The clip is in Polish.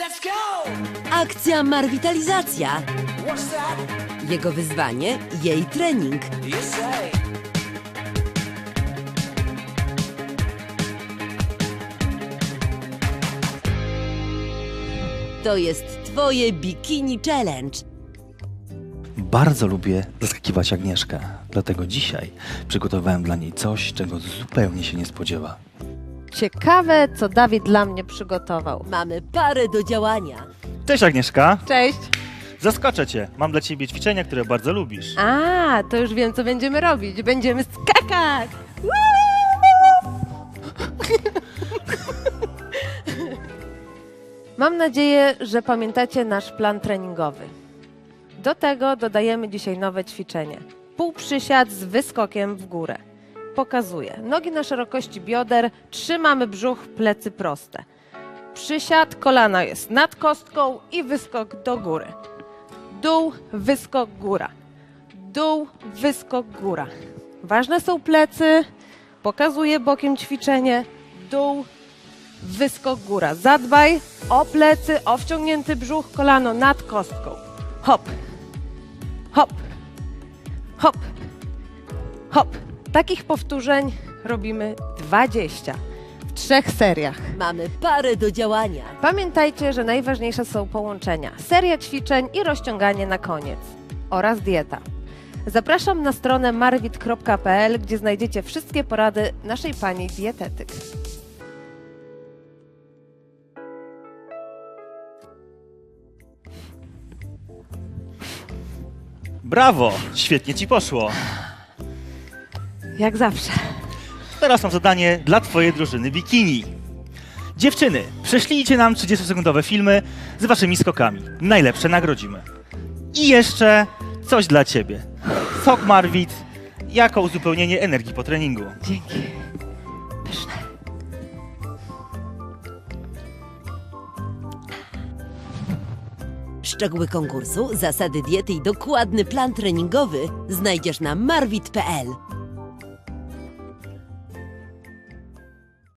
Let's go! Akcja Marwitalizacja. What's that? Jego wyzwanie, jej trening. To jest twoje Bikini Challenge. Bardzo lubię zaskakiwać Agnieszkę, dlatego dzisiaj przygotowałem dla niej coś, czego zupełnie się nie spodziewa. Ciekawe, co Dawid dla mnie przygotował. Mamy parę do działania. Cześć Agnieszka! Cześć! Zaskoczę cię. Mam dla ciebie ćwiczenia, które bardzo lubisz. A, to już wiem, co będziemy robić. Będziemy skakać! Mam nadzieję, że pamiętacie nasz plan treningowy. Do tego dodajemy dzisiaj nowe ćwiczenie. Półprzysiad z wyskokiem w górę. Pokazuję. Nogi na szerokości bioder, trzymamy brzuch, plecy proste. Przysiad, kolana jest nad kostką i wyskok do góry. Dół, wyskok, góra. Dół, wyskok, góra. Ważne są plecy. Pokazuję bokiem ćwiczenie. Dół, wyskok, góra. Zadbaj o plecy, o wciągnięty brzuch, kolano nad kostką. Hop, hop, hop, hop. Takich powtórzeń robimy 20 w trzech seriach. Mamy parę do działania. Pamiętajcie, że najważniejsze są połączenia, seria ćwiczeń i rozciąganie na koniec oraz dieta. Zapraszam na stronę marwit.pl, gdzie znajdziecie wszystkie porady naszej pani dietetyk. Brawo! Świetnie ci poszło. Jak zawsze. Teraz mam zadanie dla twojej drużyny bikini. Dziewczyny, prześlijcie nam 30-sekundowe filmy z waszymi skokami. Najlepsze nagrodzimy. I jeszcze coś dla ciebie. Sok Marwit jako uzupełnienie energii po treningu. Dzięki. Pyszne. Szczegóły konkursu, zasady diety i dokładny plan treningowy znajdziesz na marwit.pl.